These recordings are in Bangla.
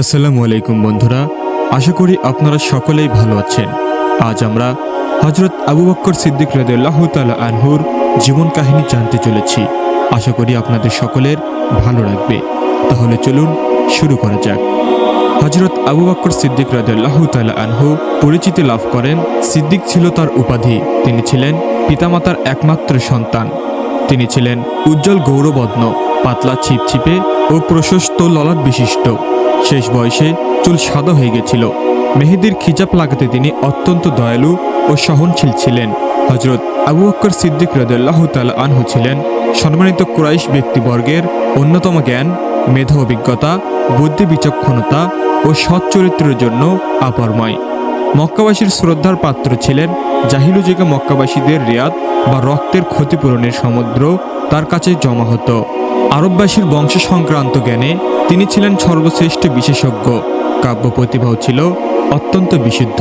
আসসালামু আলাইকুম বন্ধুরা, আশা করি আপনারা সকলেই ভালো আছেন। আজ আমরা হজরত আবু বক্কর সিদ্দিক রদুল্লাহ তালা আনহুর জীবন কাহিনী জানতে চলেছি। আশা করি আপনাদের সকলের ভালো লাগবে। তাহলে চলুন শুরু করা যাক। হজরত আবু বক্কর সিদ্দিক রদুল্লাহ তালা আনহু পরিচিতি লাভ করেন। সিদ্দিক ছিল তার উপাধি। তিনি ছিলেন পিতামাতার একমাত্র সন্তান। তিনি ছিলেন উজ্জ্বল গৌরবদ্ন পাতলা ছিপছিপে ও প্রশস্ত ললাট বিশিষ্ট। শেষ বয়সে চুল সাদা হয়ে গেছিল। মেহেদির খিজাব লাগাতে তিনি অত্যন্ত দয়ালু ও সহনশীল ছিলেন। হজরত আবু বক্কর সিদ্দিক রদুল্লাহ তাল আনহু ছিলেন সম্মানিত কুরাইশ ব্যক্তিবর্গের অন্যতম জ্ঞান, মেধা অভিজ্ঞতা, বুদ্ধি বিচক্ষণতা ও সৎ চরিত্রের জন্য আপারময়। মক্কাবাসীর শ্রদ্ধার পাত্র ছিলেন জাহিলু মক্কাবাসীদের রিয়াদ বা রক্তের ক্ষতিপূরণের সমুদ্র তার কাছে জমা হতো। আরববাসীর বংশ সংক্রান্ত জ্ঞানে তিনি ছিলেন সর্বশ্রেষ্ঠ বিশেষজ্ঞ। কাব্য প্রতিভাও ছিল অত্যন্ত বিশুদ্ধ।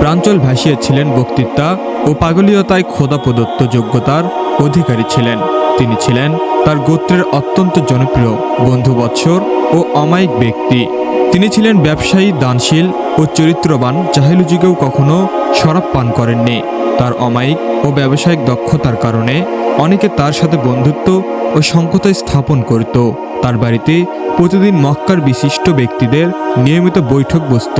প্রাঞ্চল ভাসিয়া ছিলেন বক্তৃতা ও পাগলীয়তায় খোদা প্রদত্ত যোগ্যতার অধিকারী ছিলেন। তিনি ছিলেন তার গোত্রের অত্যন্ত জনপ্রিয় বন্ধুবৎসর ও অমায়িক ব্যক্তি। তিনি ছিলেন ব্যবসায়ী, দানশীল ও চরিত্রবান, জাহিলু যুগেও কখনো শরাব পান করেননি। তার অমায়িক ও ব্যবসায়িক দক্ষতার কারণে অনেকে তার সাথে বন্ধুত্ব ও সংকতায় স্থাপন করত। তার বাড়িতে প্রতিদিন মক্কার বিশিষ্ট ব্যক্তিদের নিয়মিত বৈঠক বসত।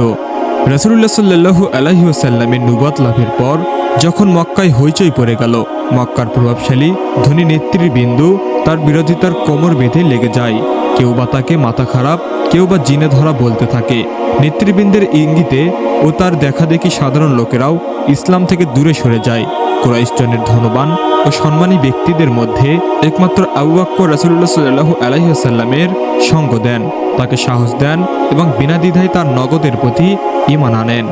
রাসুল্লাহ সাল্লাহু আলহিউসাল্লামের নুবাত লাভের পর যখন মক্কায় হইচই পড়ে গেল, মক্কার প্রভাবশালী ধনী নেত্রীর বিন্দু তার বিরোধিতার কোমর বেঁধে লেগে যায়। কেউ বা তাকে মাথা খারাপ, কেউ বা জিনে ধরা বলতে থাকে। নেতৃবৃন্দের ইঙ্গিতে ও তার দেখাদেখি সাধারণ লোকেরাও ইসলাম থেকে দূরে সরে যায়। কুরাইশজনের ধনবান ও সম্মানী ব্যক্তিদের মধ্যে একমাত্র আবু বাক্কর রাসুল্লাহ সাল্লাহু আলাইসাল্লামের সঙ্গ দেন। তাকে সাহস দেন এবং বিনা দ্বিধায় তার নগদের প্রতি ইমান আনেন।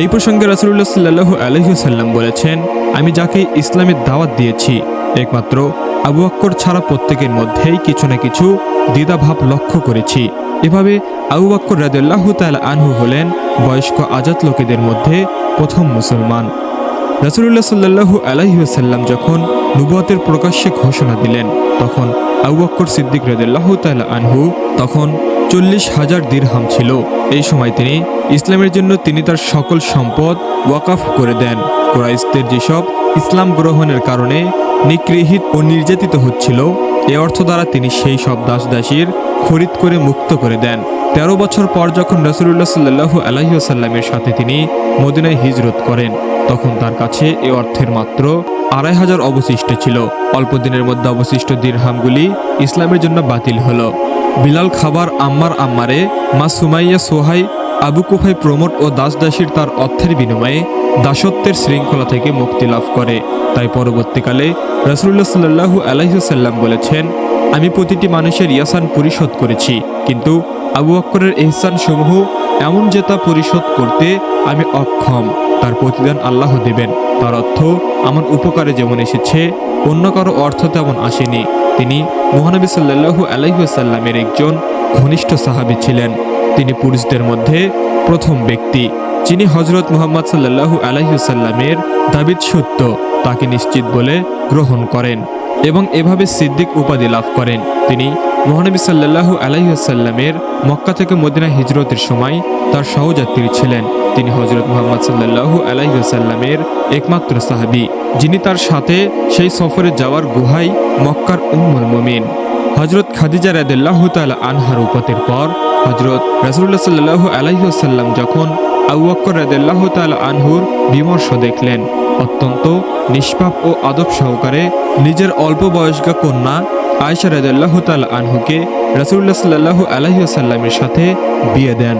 এই প্রসঙ্গে রাসুল্লাহ সাল্লাহু আলহিসাল্লাম বলেছেন, আমি যাকে ইসলামের দাওয়াত দিয়েছি, একমাত্র আবু আক্কর ছাড়া প্রত্যেকের মধ্যেই কিছু না কিছু দ্বিধাভাব লক্ষ্য করেছি। এভাবে আবু বাক্কর রাদুল্লাহ তাল আনহু হলেন বয়স্ক আজাদ লোকেদের মধ্যে প্রথম মুসলমান। রাসুলুল্লাহ সাল্লাহু আলাইসাল্লাম যখন নুবতের প্রকাশ্যে ঘোষণা দিলেন, তখন আবু সিদ্দিক রদুল্লাহ তাল আনহু তখন চল্লিশ হাজার দিরহাম ছিল। এই সময় তিনি ইসলামের জন্য তিনি তার সকল সম্পদ ওয়াকাফ করে দেন। কোরাইশদের যেসব ইসলাম গ্রহণের কারণে নিগৃহীত ও নির্যাতিত হচ্ছিল, এ অর্থ দ্বারা তিনি সেই সব দাস দাসীর খরিদ করে মুক্ত করে দেন। তেরো বছর পর যখন রসুল্লাহ সাল্লাহু আলাইসাল্লামের সাথে তিনি মদিনায় হিজরত করেন, তখন তার কাছে এ অর্থের মাত্র আড়াই হাজার অবশিষ্ট ছিল। অল্প দিনের মধ্যে অবশিষ্ট দিরহামগুলি ইসলামের জন্য বাতিল হলো। বিলাল খাবার আম্মার আম্মারে, মা সুমাইয়া সোহাই, আবু কুফাই প্রমোট ও দাস দাসীর তার অর্থের বিনিময়ে দাসত্বের শৃঙ্খলা থেকে মুক্তি লাভ করে। তাই পরবর্তীকালে রসুল্লাহ সাল্লাহু আলাইসাল্লাম বলেছেন, আমি প্রতিটি মানুষের ইয়াসান পরিশোধ করেছি, কিন্তু আবু অক্করের এহসান সমূহ এমন যে তা পরিশোধ করতে আমি অক্ষম। তার প্রতিদান আল্লাহ দেবেন। তার অর্থ, আমার উপকারে যেমন এসেছে, অন্য কারও অর্থ তেমন আসেনি। তিনি মহানবী সাল্লাহু আলাইসাল্লামের একজন ঘনিষ্ঠ সাহাবি ছিলেন। তিনি পুরুষদের মধ্যে প্রথম ব্যক্তি, যিনি হজরত মোহাম্মদ সাল্লাহু আলাইসাল্লামের দাবিদ সত্য, তাকে নিশ্চিত বলে গ্রহণ করেন এবং এভাবে সিদ্দিক উপাধি লাভ করেন। তিনি মহানবী সাল্লাহু আলাইসাল্লামের মক্কা থেকে মদিনা হিজরতের সময় তার সহযাত্রী ছিলেন। তিনি হজরত মোহাম্মদ সাল্লাহু আলাইসাল্লামের একমাত্র সাহাবি, যিনি তার সাথে সেই সফরে যাওয়ার গুহাই মক্কার উম্মুল মুমিন। হজরত খাদিজা রাদুল্লাহ তালা আনহার উপতের পর হজরত রাসুল্লাহ সাল্লাহু আলাইসাল্লাম যখন আবু আক্কর রাদুল্লাহ তালা আনহুর বিমর্ষ দেখলেন, অত্যন্ত নিষ্পাপ ও আদব সহকারে নিজের অল্প বয়স্ক কন্যা আয়সা রাদুল্লাহ তাল আনহুকে রাসুল্লাহ সাল্লাহু আলহিউসাল্লামের সাথে বিয়ে দেন।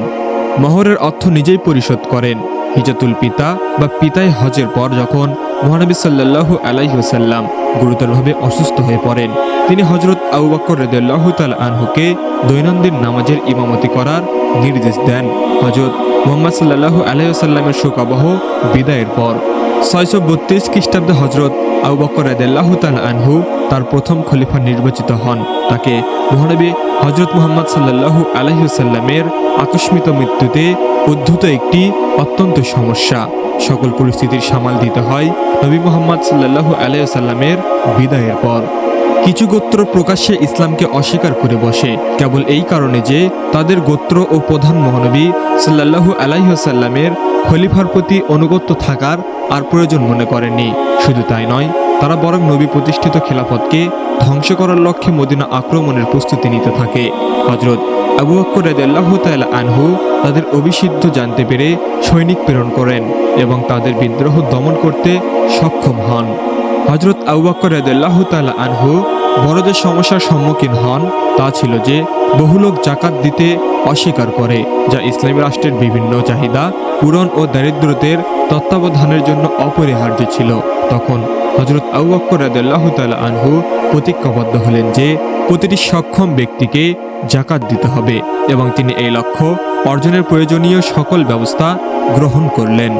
মহরের অর্থ নিজেই পরিশোধ করেন। হিজাতুল পিতা বা পিতাই হজের পর যখন মহানবী সাল্লাহু আলাইহুসাল্লাম গুরুতরভাবে অসুস্থ হয়ে পড়েন, তিনি হজরত আবু বাক্কর রেদুল্লাহ তাল আনহুকে দৈনন্দিন নামাজের ইমামতি করার নির্দেশ দেন। হজরত মোহাম্মদ সাল্লাহু আলাইসাল্লামের শোকাবহ বিদায়ের পর। ছয়শো বত্রিশ খ্রিস্টাব্দে হজরত আবু বকর রাদিয়াল্লাহু তাআলা আনহু তার প্রথম খলিফা নির্বাচিত হন। তাকে মহানবী হজরত মোহাম্মদ সাল্লাহু আলহিউসাল্লামের আকস্মিত মৃত্যুতে উদ্ধুত একটি অত্যন্ত সমস্যা। সকল পরিস্থিতির সামাল দিতে হয় নবী মোহাম্মদ সাল্লাল্লাহু আলাইসাল্লামের বিদায়ের পর। কিছু গোত্র প্রকাশ্যে ইসলামকে অস্বীকার করে বসে। কেবল এই কারণে যে, তাদের গোত্র ও প্রধান মহানবী সাল্লাল্লাহু আলাইসাল্লামের খলিফার প্রতি অনুগত্য থাকার আর প্রয়োজন মনে করেননি। শুধু তাই নয়, তারা বরং নবী প্রতিষ্ঠিত খেলাফতকে ধ্বংস করার লক্ষ্যে মদিনা আক্রমণের প্রস্তুতি নিতে থাকে। হজরত আবু বক্কর রাদিয়াল্লাহু তাআলা আনহু তাদের অভিষিদ্ধ জানতে পেরে সৈনিক প্রেরণ করেন এবং তাদের বিদ্রোহ দমন করতে সক্ষম হন। হজরত আবু বক্কর রাদিয়াল্লাহু আনহু বড় যে সমস্যার সম্মুখীন হন। তা ছিল যে, বহু লোক জাকাত দিতে অস্বীকার করে, যা ইসলামী রাষ্ট্রের বিভিন্ন চাহিদা পূরণ ও দারিদ্রতের তত্ত্বাবধানের জন্য অপরিহার্য ছিল। তখন হজরত আবু বক্কর রাদিয়াল্লাহু তাআলা আনহু প্রতিজ্ঞাবদ্ধ হলেন যে, প্রতিটি সক্ষম ব্যক্তিকে জাকাত দিতে হবে এবং তিনি এই লক্ষ্য অর্জনের প্রয়োজনীয় সকল ব্যবস্থা গ্রহণ করলেন।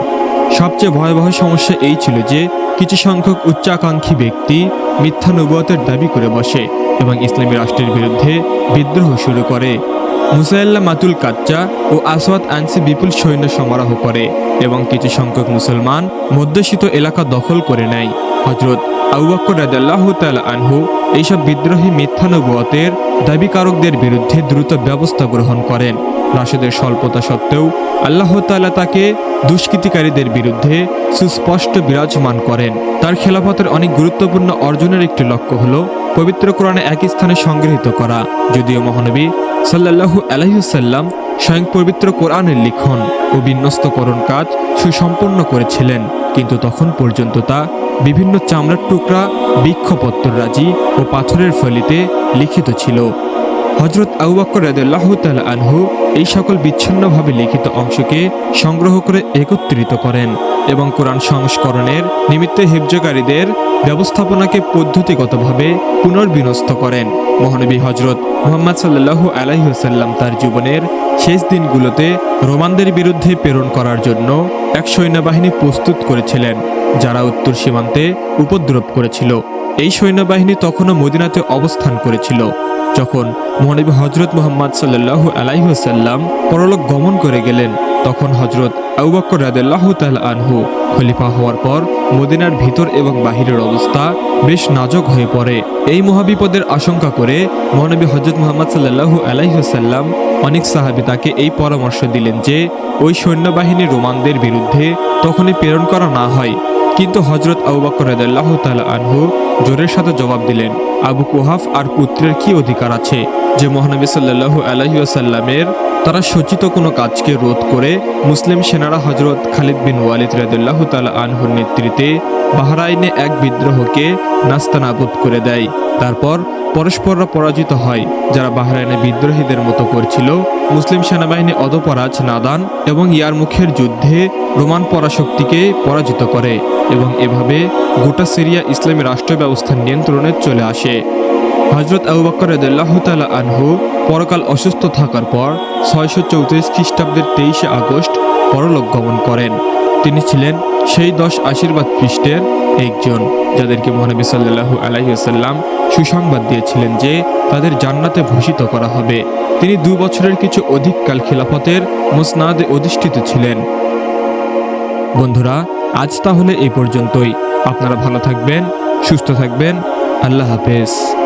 সবচেয়ে ভয়াবহ সমস্যা এই ছিল যে কিছু সংখ্যক উচ্চাকাঙ্ক্ষী ব্যক্তি মিথ্যা নবুয়তের দাবি করে বসে এবং ইসলামী রাষ্ট্রের বিরুদ্ধে বিদ্রোহ শুরু করে। মুসাইল্লা মাতুল কাচ্চা ও আসওয়াদ আনসি বিপুল সৈন্য সমারোহ করে এবং কিছু সংখ্যক মুসলমান মধ্যশীত এলাকা দখল করে নেয়। হজরত আবু বক্কর রাদিয়াল্লাহু তাআলা আনহু এইসব বিদ্রোহী মিথ্যা নবুয়তের দাবিকারকদের বিরুদ্ধে দ্রুত ব্যবস্থা গ্রহণ করেন। রাশেদের স্বল্পতা সত্ত্বেও আল্লাহ তাআলা তাকে দুষ্কৃতিকারীদের বিরুদ্ধে সুস্পষ্ট বিরাজমান করেন। তার খেলাফতের অনেক গুরুত্বপূর্ণ অর্জনের একটি লক্ষ্য হল পবিত্র কোরআনে এক স্থানে সংগৃহীত করা। যদিও মহানবী সাল্লাল্লাহু আলাইসাল্লাম স্বয়ং পবিত্র কোরআনের লিখন ও বিন্যস্তকরণ কাজ সুসম্পন্ন করেছিলেন, কিন্তু তখন পর্যন্ত তা বিভিন্ন চামড়ার টুকরা বৃক্ষপত্র রাজি ও পাথরের ফলিতে লিখিত ছিল। হজরত আউবাক্কর রাদিয়াল্লাহু তাআলা আনহু এই সকল বিচ্ছিন্নভাবে লিখিত অংশকে সংগ্রহ করে একত্রিত করেন এবং কোরআন সংস্করণের নিমিত্তে হেফজকারীদের ব্যবস্থাপনাকে পদ্ধতিগতভাবে পুনর্বিন্যস্ত করেন। মহানবী হজরত মুহাম্মদ সাল্লাল্লাহু আলাইসাল্লাম তার জীবনের শেষ দিনগুলোতে রোমানদের বিরুদ্ধে প্রেরণ করার জন্য এক সৈন্যবাহিনী প্রস্তুত করেছিলেন, যারা উত্তর সীমান্তে উপদ্রব করেছিল। এই সৈন্যবাহিনী তখনও মদিনাতে অবস্থান করেছিল। যখন মহানবী হজরত মোহাম্মদ সাল্লাল্লাহু আলাইসাল্লাম পরলোক গমন করে গেলেন, তখন হজরত আবু বক্কর রাদিয়াল্লাহু তাআলা আনহু খলিফা হওয়ার পর মদিনার ভিতর এবং বাহিরের অবস্থা বেশ নাজক হয়ে পড়ে। এই মহাবিপদের আশঙ্কা করে মহানবী হজরত মোহাম্মদ সাল্লাল্লাহু আলাইসাল্লাম অনেক সাহাবী তাকে এই পরামর্শ দিলেন যে, ওই সৈন্যবাহিনী রোমানদের বিরুদ্ধে তখনই প্রেরণ করা না হয়। কিন্তু হজরত আবু বকর তাআলা আনহু জোরের সাথে জবাব দিলেন, আবু কুহাফ আর পুত্রের কি অধিকার আছে যে মহানবী সাল্লাল্লাহু আলহিউসাল্লামের তারা সচিত কোনো কাজকে রোধ করে মুসলিম সেনারা হজরত খালিদ বিন ওয়ালিদ রাদিয়াল্লাহু তালা আনহুর নেতৃত্বে বাহরাইনে এক বিদ্রোহকে নাস্তানাবুদ করে দেয়। তারপর পরস্পররা পরাজিত হয়। যারা বাহরাইনে বিদ্রোহীদের মতো করছিল, মুসলিম সেনাবাহিনী অদপরাজ নাদান এবং ইয়ারমুখের যুদ্ধে রোমান পরাশক্তিকে পরাজিত করে এবং এভাবে গোটা সিরিয়া ইসলামী রাষ্ট্র ব্যবস্থার নিয়ন্ত্রণে চলে আসে। হজরত আবু বকর রদুল্লাহ তালা আনহু পরকাল অসুস্থ থাকার পর ছয়শো চৌত্রিশ খ্রিস্টাব্দের তেইশে আগস্ট পরলোক গমন করেন। তিনি ছিলেন সেই দশ আশীর্বাদ খ্রিস্টের একজন, যাদেরকে মহানবী সাল্লাহু আলাইসাল্লাম সুসংবাদ দিয়েছিলেন যে তাদের জান্নাতে ভূষিত করা হবে। তিনি দু বছরের কিছু অধিককাল খিলাফতের মুসনাদে অধিষ্ঠিত ছিলেন। বন্ধুরা, আজ তাহলে এই পর্যন্তই। আপনারা ভালো থাকবেন, সুস্থ থাকবেন। আল্লাহ হাফেজ।